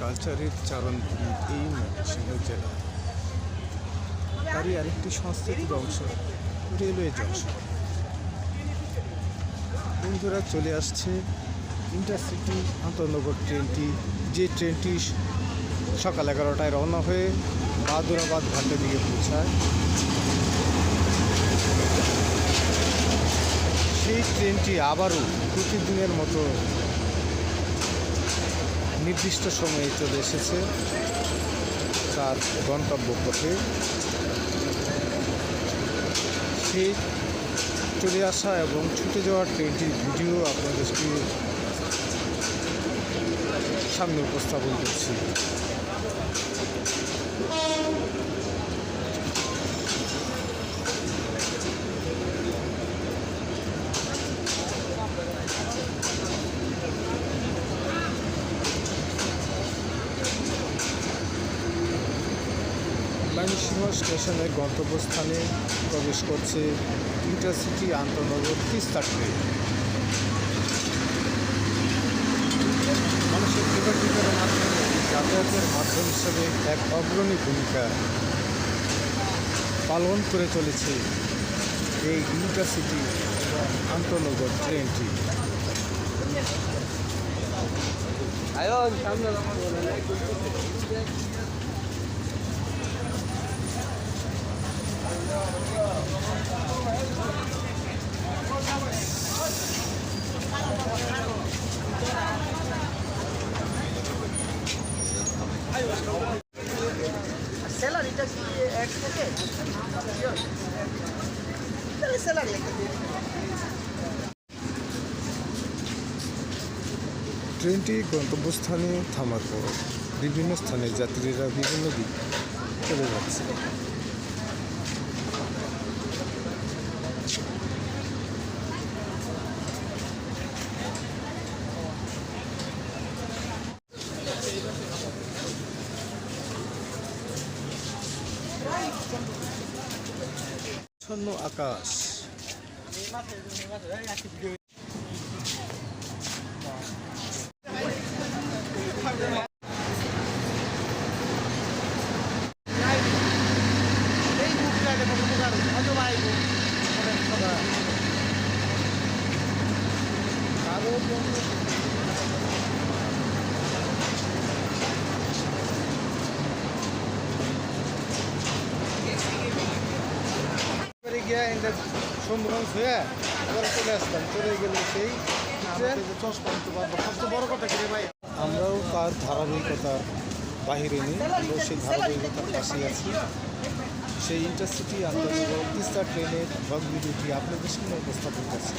কালচারের চারণভূমি এই ময়মনসিংহ জেলা। তারই আরেকটি সংস্কৃতির অংশ, রেলওয়ে জংশন। বন্ধুরা, চলে আসছে ইন্টারসিটি আন্তনগর ট্রেনটি। যে ট্রেনটি সকাল এগারোটায় রওনা হয়ে বাদুরাবাদ ঘাটের দিকে পৌঁছায়। সেই ট্রেনটি আবারও প্রতিদিনের মতো নির্দিষ্ট সময়ে চলে এসেছে তার গন্তব্য পথে। সেই চলে আসা এবং ছুটে যাওয়ার ট্রেনটির ভিডিও আপনাদেরকে সামনে উপস্থাপন করছি। ময়মনসিংহ স্টেশনের গন্তব্যস্থানে প্রবেশ করছে ইন্টারসিটি আন্তনগর তিস্তা ট্রেন। মানুষের যোগাযোগের মাধ্যমে যাতায়াতের মাধ্যম হিসেবে এক অগ্রণী ভূমিকা পালন করে চলেছে এই ইন্টারসিটি আন্তনগর ট্রেনটি। ট্রেনটি গন্তব্যস্থানে থামার পর বিভিন্ন স্থানে যাত্রীরা বিভিন্ন দিক চলে যাচ্ছে। ছন্ন আকাশ এই বুকটা আমরাও তার ধারাবাহিকতার বাহিরে নেই, আমরাও সেই ধারাবাহিকতার পাশে আছি। সেই ইন্টারসিটি আন্তর্জাতিক তিস্তা ট্রেনের ভগ্নি দুটি আপনাদের সামনে উপস্থাপন করছি